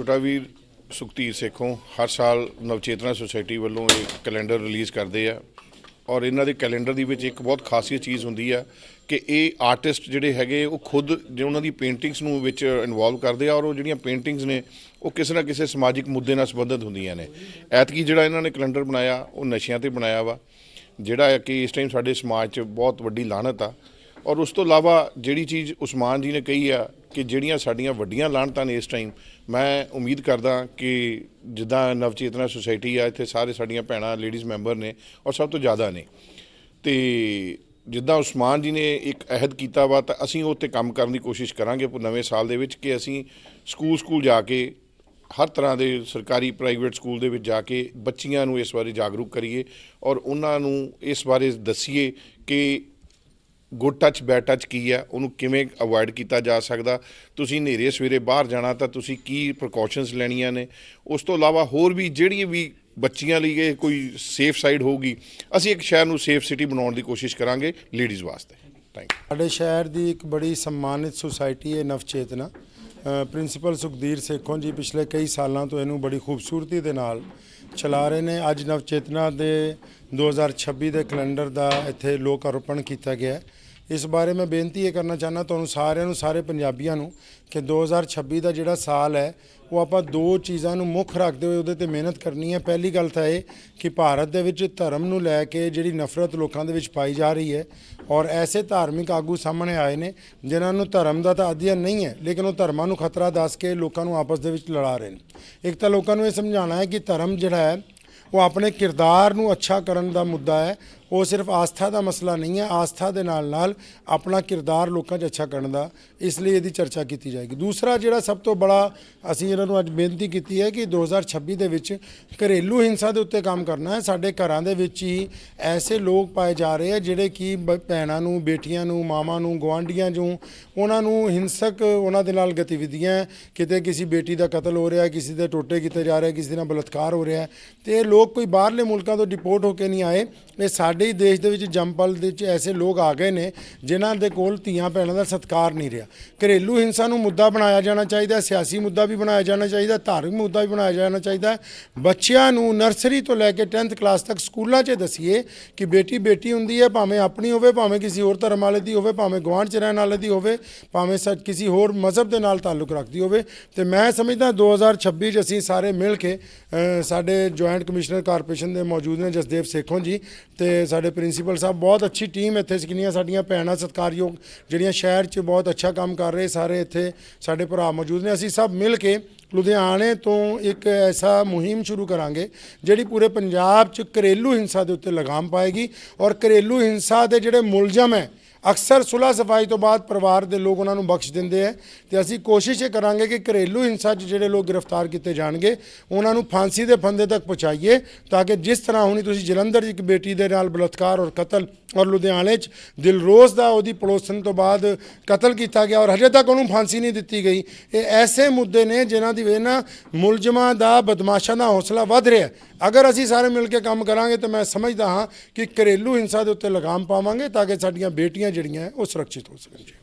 ਛੋਟਾ ਵੀਰ ਸੁਖਤੀਰ ਸੇਖੋਂ ਹਰ ਸਾਲ ਨਵਚੇਤਨਾ ਸੁਸਾਇਟੀ ਵੱਲੋਂ ਇਹ ਕੈਲੰਡਰ ਰਿਲੀਜ਼ ਕਰਦੇ ਆ। ਔਰ ਇਹਨਾਂ ਦੇ ਕੈਲੰਡਰ ਦੀ ਵਿੱਚ ਇੱਕ ਬਹੁਤ ਖਾਸੀਅਤ ਚੀਜ਼ ਹੁੰਦੀ ਆ ਕਿ ਇਹ ਆਰਟਿਸਟ ਜਿਹੜੇ ਹੈਗੇ, ਉਹ ਖੁਦ ਜੇ ਉਹਨਾਂ ਦੀ ਪੇਂਟਿੰਗਸ ਨੂੰ ਵਿੱਚ ਇਨਵੋਲਵ ਕਰਦੇ ਆ ਔਰ ਉਹ ਜਿਹੜੀਆਂ ਪੇਂਟਿੰਗਸ ਨੇ, ਉਹ ਕਿਸੇ ਨਾ ਕਿਸੇ ਸਮਾਜਿਕ ਮੁੱਦੇ ਨਾਲ ਸੰਬੰਧਿਤ ਹੁੰਦੀਆਂ ਨੇ। ਐਤਕੀ ਜਿਹੜਾ ਇਹਨਾਂ ਨੇ ਕੈਲੰਡਰ ਬਣਾਇਆ, ਉਹ ਨਸ਼ਿਆਂ ਤੇ ਬਣਾਇਆ ਵਾ, ਜਿਹੜਾ ਹੈ ਕਿ ਇਸ ਟਾਈਮ ਸਾਡੇ ਸਮਾਜ 'ਚ ਬਹੁਤ ਵੱਡੀ ਲਾਹਨਤ ਆ। ਔਰ ਉਸ ਤੋਂ ਇਲਾਵਾ ਜਿਹੜੀ ਚੀਜ਼ ਉਸਮਾਨ ਜੀ ਨੇ ਕਹੀ ਆ ਕਿ ਜਿਹੜੀਆਂ ਸਾਡੀਆਂ ਵੱਡੀਆਂ ਲਾਹਣਤਾਂ ਨੇ ਇਸ ਟਾਈਮ ਮੈਂ ਉਮੀਦ ਕਰਦਾ ਕਿ ਜਿੱਦਾਂ ਨਵਚੇਤਨਾ ਸੁਸਾਇਟੀ ਆ, ਇੱਥੇ ਸਾਰੇ ਸਾਡੀਆਂ ਭੈਣਾਂ ਲੇਡੀਜ਼ ਮੈਂਬਰ ਨੇ ਔਰ ਸਭ ਤੋਂ ਜ਼ਿਆਦਾ ਨੇ। ਤੇ ਜਿੱਦਾਂ ਉਸਮਾਨ ਜੀ ਨੇ ਇੱਕ ਅਹਿਦ ਕੀਤਾ ਵਾ, ਤਾਂ ਅਸੀਂ ਉਹ ਤੇ ਕੰਮ ਕਰਨ ਦੀ ਕੋਸ਼ਿਸ਼ ਕਰਾਂਗੇ ਨਵੇਂ ਸਾਲ ਦੇ ਵਿੱਚ ਕਿ ਅਸੀਂ ਸਕੂਲ ਸਕੂਲ ਜਾ ਕੇ ਹਰ ਤਰ੍ਹਾਂ ਦੇ ਸਰਕਾਰੀ ਪ੍ਰਾਈਵੇਟ ਸਕੂਲ ਦੇ ਵਿੱਚ ਜਾ ਕੇ ਬੱਚੀਆਂ ਨੂੰ ਇਸ ਬਾਰੇ ਜਾਗਰੂਕ ਕਰੀਏ ਔਰ ਉਹਨਾਂ ਨੂੰ ਇਸ ਬਾਰੇ ਦੱਸੀਏ ਕਿ ਗੁੱਡ ਟੱਚ ਬੈਡ ਟੱਚ ਕੀ ਹੈ? ਉਹਨੂੰ ਕਿਵੇਂ ਅਵੋਇਡ ਕੀਤਾ ਜਾ ਸਕਦਾ? ਤੁਸੀਂ ਹਨੇਰੇ ਸਵੇਰੇ ਬਾਹਰ ਜਾਣਾ ਤਾਂ ਤੁਸੀਂ ਕੀ ਪ੍ਰੀਕਾਸ਼ਨਸ ਲੈਣੀਆਂ ਨੇ? ਉਸ ਤੋਂ ਇਲਾਵਾ ਹੋਰ ਵੀ ਜਿਹੜੀ ਵੀ ਬੱਚੀਆਂ ਲਈ ਇਹ ਕੋਈ ਸੇਫ ਸਾਈਡ ਹੋਊਗੀ, ਅਸੀਂ ਇੱਕ ਸ਼ਹਿਰ ਨੂੰ ਸੇਫ ਸਿਟੀ ਬਣਾਉਣ ਦੀ ਕੋਸ਼ਿਸ਼ ਕਰਾਂਗੇ ਲੇਡੀਜ਼ ਵਾਸਤੇ। ਥੈਂਕ ਯੂ ਸਾਡੇ ਸ਼ਹਿਰ ਦੀ ਇੱਕ ਬੜੀ ਸਨਮਾਨਿਤ ਸੁਸਾਇਟੀ ਹੈ ਨਵਚੇਤਨਾ। ਪ੍ਰਿੰਸੀਪਲ ਸੁਖਦੀਰ ਸੇਖੋਂ ਜੀ ਪਿਛਲੇ ਕਈ ਸਾਲਾਂ ਤੋਂ ਇਹਨੂੰ ਬੜੀ ਖੂਬਸੂਰਤੀ ਦੇ ਨਾਲ ਚਲਾ ਰਹੇ ਨੇ। ਅੱਜ ਨਵਚੇਤਨਾ ਦੇ 2026 ਦੇ ਕੈਲੰਡਰ ਦਾ ਇੱਥੇ ਲੋਕ ਅਰਪਣ ਕੀਤਾ ਗਿਆ ਹੈ। ਇਸ ਬਾਰੇ ਮੈਂ ਬੇਨਤੀ ਇਹ ਕਰਨਾ ਚਾਹੁੰਦਾ ਤੁਹਾਨੂੰ ਸਾਰਿਆਂ ਨੂੰ, ਸਾਰੇ ਪੰਜਾਬੀਆਂ ਨੂੰ, ਕਿ 2026 ਦਾ ਜਿਹੜਾ ਸਾਲ ਹੈ, ਉਹ ਆਪਾਂ ਦੋ ਚੀਜ਼ਾਂ ਨੂੰ ਮੁੱਖ ਰੱਖਦੇ ਹੋਏ ਉਹਦੇ ਤੇ ਮਿਹਨਤ ਕਰਨੀ ਹੈ। ਪਹਿਲੀ ਗੱਲ ਤਾਂ ਇਹ ਕਿ ਭਾਰਤ ਦੇ ਵਿੱਚ ਧਰਮ ਨੂੰ ਲੈ ਕੇ ਜਿਹੜੀ ਨਫ਼ਰਤ ਲੋਕਾਂ ਦੇ ਵਿੱਚ ਪਾਈ ਜਾ ਰਹੀ ਹੈ ਔਰ ਐਸੇ ਧਾਰਮਿਕ ਆਗੂ ਸਾਹਮਣੇ ਆਏ ਨੇ ਜਿਨ੍ਹਾਂ ਨੂੰ ਧਰਮ ਦਾ ਤਾਂ ਅਧਿਐਨ ਨਹੀਂ ਹੈ, ਲੇਕਿਨ ਉਹ ਧਰਮਾਂ ਨੂੰ ਖਤਰਾ ਦੱਸ ਕੇ ਲੋਕਾਂ ਨੂੰ ਆਪਸ ਦੇ ਵਿੱਚ ਲੜਾ ਰਹੇ ਨੇ। ਇੱਕ ਤਾਂ ਲੋਕਾਂ ਨੂੰ ਇਹ ਸਮਝਾਉਣਾ ਹੈ ਕਿ ਧਰਮ ਜਿਹੜਾ ਹੈ, ਉਹ ਆਪਣੇ ਕਿਰਦਾਰ ਨੂੰ ਅੱਛਾ ਕਰਨ ਦਾ ਮੁੱਦਾ ਹੈ ਉਹ ਸਿਰਫ ਆਸਥਾ ਦਾ ਮਸਲਾ ਨਹੀਂ ਹੈ, ਆਸਥਾ ਦੇ ਨਾਲ ਨਾਲ ਆਪਣਾ ਕਿਰਦਾਰ ਲੋਕਾਂ 'ਚ ਅੱਛਾ ਕਰਨ ਦਾ, ਇਸ ਲਈ ਇਹਦੀ ਚਰਚਾ ਕੀਤੀ ਜਾਏਗੀ। ਦੂਸਰਾ ਜਿਹੜਾ ਸਭ ਤੋਂ ਬੜਾ ਅਸੀਂ ਇਹਨਾਂ ਨੂੰ ਅੱਜ ਬੇਨਤੀ ਕੀਤੀ ਹੈ ਕਿ 2026 ਦੇ ਵਿੱਚ ਘਰੇਲੂ ਹਿੰਸਾ ਦੇ ਉੱਤੇ ਕੰਮ ਕਰਨਾ ਹੈ। ਸਾਡੇ ਘਰਾਂ ਦੇ ਵਿੱਚ ਹੀ ਐਸੇ ਲੋਕ ਪਾਏ ਜਾ ਰਹੇ ਆ ਜਿਹੜੇ ਕਿ ਬ- ਭੈਣਾਂ ਨੂੰ, ਬੇਟੀਆਂ ਨੂੰ, ਮਾਵਾਂ ਨੂੰ ਗਵਾਂਢੀਆਂ ਨੂੰ, ਉਹਨਾਂ ਨੂੰ ਹਿੰਸਕ ਉਹਨਾਂ ਦੇ ਨਾਲ ਗਤੀਵਿਧੀਆਂ ਕਿਤੇ ਕਿਸੇ ਬੇਟੀ ਦਾ ਕਤਲ ਹੋ ਰਿਹਾ ਕਿਸੇ ਦੇ ਟੋਟੇ ਕੀਤੇ ਜਾ ਰਹੇ ਕਿਸੇ ਨਾਲ ਬਲਾਤਕਾਰ ਹੋ ਰਿਹਾ ਤੇ ਇਹ ਲੋਕ ਕੋਈ ਬਾਹਰਲੇ ਮੁਲਕਾਂ ਤੋਂ ਡਿਪੋਰਟ ਹੋ ਕੇ ਨਹੀਂ ਆਏ। ਇਹ ਸਾਡੇ ਹੀ ਦੇਸ਼ ਦੇ ਵਿੱਚ ਜੰਪਲ ਦੇ ਵਿੱਚ ਐਸੇ ਲੋਕ ਆ ਗਏ ਨੇ ਜਿਨ੍ਹਾਂ ਦੇ ਕੋਲ ਧੀਆਂ ਭੈਣਾਂ ਦਾ ਸਤਿਕਾਰ ਨਹੀਂ ਰਿਹਾ। ਘਰੇਲੂ ਹਿੰਸਾ ਨੂੰ ਮੁੱਦਾ ਬਣਾਇਆ ਜਾਣਾ ਚਾਹੀਦਾ, ਸਿਆਸੀ ਮੁੱਦਾ ਵੀ ਬਣਾਇਆ ਜਾਣਾ ਚਾਹੀਦਾ, ਧਾਰਮਿਕ ਮੁੱਦਾ ਵੀ ਬਣਾਇਆ ਜਾਣਾ ਚਾਹੀਦਾ। ਬੱਚਿਆਂ ਨੂੰ ਨਰਸਰੀ ਤੋਂ ਲੈ ਕੇ 10th ਕਲਾਸ ਤੱਕ ਸਕੂਲਾਂ 'ਚ ਦੱਸੀਏ ਕਿ ਬੇਟੀ ਬੇਟੀ ਹੁੰਦੀ ਹੈ, ਭਾਵੇਂ ਆਪਣੀ ਹੋਵੇ, ਭਾਵੇਂ ਕਿਸੇ ਹੋਰ ਧਰਮ ਵਾਲੇ ਦੀ ਹੋਵੇ, ਭਾਵੇਂ ਗੁਆਂਢ 'ਚ ਰਹਿਣ ਵਾਲੇ ਦੀ ਹੋਵੇ, ਭਾਵੇਂ ਸ ਕਿਸੇ ਹੋਰ ਮਜ਼ਹਬ ਦੇ ਨਾਲ ਤਾਲੁਕ ਰੱਖਦੀ ਹੋਵੇ। ਤੇ ਮੈਂ ਸਮਝਦਾ 2026 'ਚ ਅਸੀਂ ਸਾਰੇ ਮਿਲ ਕੇ ਸਾਡੇ ਜੁਆਇੰਟ ਕਮਿਸ਼ਨਰ ਕਾਰਪੋਰੇਸ਼ਨ ਦੇ ਮੌਜੂਦ ਨੇ ਜਸਦੇਵ ਸੇਖੋਂ ਜੀ, ਤੇ ਸਾਡੇ ਪ੍ਰਿੰਸੀਪਲ ਸਾਹਿਬ ਬਹੁਤ ਅੱਛੀ ਟੀਮ ਇੱਥੇ ਸਿਕਨੀਆਂ ਸਾਡੀਆਂ ਭੈਣਾਂ ਸਤਿਕਾਰਯੋਗ ਜਿਹੜੀਆਂ ਸ਼ਹਿਰ 'ਚ ਬਹੁਤ ਅੱਛਾ ਕੰਮ ਕਰ ਰਹੇ ਸਾਰੇ ਇੱਥੇ ਸਾਡੇ ਭਰਾ ਮੌਜੂਦ ਨੇ। ਅਸੀਂ ਸਭ ਮਿਲ ਕੇ ਲੁਧਿਆਣੇ ਤੋਂ ਇੱਕ ਐਸਾ ਮੁਹਿੰਮ ਸ਼ੁਰੂ ਕਰਾਂਗੇ, ਜਿਹੜੀ ਪੂਰੇ ਪੰਜਾਬ 'ਚ ਘਰੇਲੂ ਹਿੰਸਾ ਦੇ ਉੱਤੇ ਲਗਾਮ ਪਾਏਗੀ ਔਰ ਘਰੇਲੂ ਹਿੰਸਾ ਦੇ ਜਿਹੜੇ ਮੁਲਜ਼ਮ ਹੈ ਅਕਸਰ ਸੁਲ੍ਹਾ ਸਫ਼ਾਈ ਤੋਂ ਬਾਅਦ ਪਰਿਵਾਰ ਦੇ ਲੋਕ ਉਹਨਾਂ ਨੂੰ ਬਖਸ਼ ਦਿੰਦੇ ਆ ਤੇ ਅਸੀਂ ਕੋਸ਼ਿਸ਼ ਇਹ ਕਰਾਂਗੇ ਕਿ ਘਰੇਲੂ ਹਿੰਸਾ 'ਚ ਜਿਹੜੇ ਲੋਕ ਗ੍ਰਿਫਤਾਰ ਕੀਤੇ ਜਾਣਗੇ, ਉਹਨਾਂ ਨੂੰ ਫਾਂਸੀ ਦੇ ਫੰਦੇ ਤੱਕ ਪਹੁੰਚਾਈਏ ਤਾਂ ਕਿ ਜਿਸ ਤਰ੍ਹਾਂ ਹੁਣੀ ਤੁਸੀਂ ਜਲੰਧਰ 'ਚ ਇੱਕ ਬੇਟੀ ਦੇ ਨਾਲ ਬਲਾਤਕਾਰ ਔਰ ਕਤਲ ਔਰ ਲੁਧਿਆਣੇ 'ਚ ਦਿਲਰੋਜ਼ ਦਾ ਉਹਦੀ ਪੜੋਸਣ ਤੋਂ ਬਾਅਦ ਕਤਲ ਕੀਤਾ ਗਿਆ ਔਰ ਹਜੇ ਤੱਕ ਉਹਨੂੰ ਫਾਂਸੀ ਨਹੀਂ ਦਿੱਤੀ ਗਈ। ਇਹ ਐਸੇ ਮੁੱਦੇ ਨੇ ਜਿਨ੍ਹਾਂ ਦੀ ਵਜ੍ਹਾ ਨਾਲ ਮੁਲਜ਼ਮਾਂ ਦਾ ਬਦਮਾਸ਼ਾਂ ਦਾ ਹੌਸਲਾ ਵੱਧ ਰਿਹਾ ਅਗਰ ਅਸੀਂ ਸਾਰੇ ਮਿਲ ਕੇ ਕੰਮ ਕਰਾਂਗੇ ਤਾਂ ਮੈਂ ਸਮਝਦਾ ਹਾਂ ਕਿ ਘਰੇਲੂ ਹਿੰਸਾ ਦੇ ਉੱਤੇ ਲਗਾਮ ਪਾਵਾਂਗੇ ਤਾਂ ਕਿ ਸਾਡੀਆਂ ਬੇਟੀਆਂ ਜਿਹੜੀਆਂ ਉਹ ਸੁਰੱਖਿਅਤ ਹੋ ਸਕਣ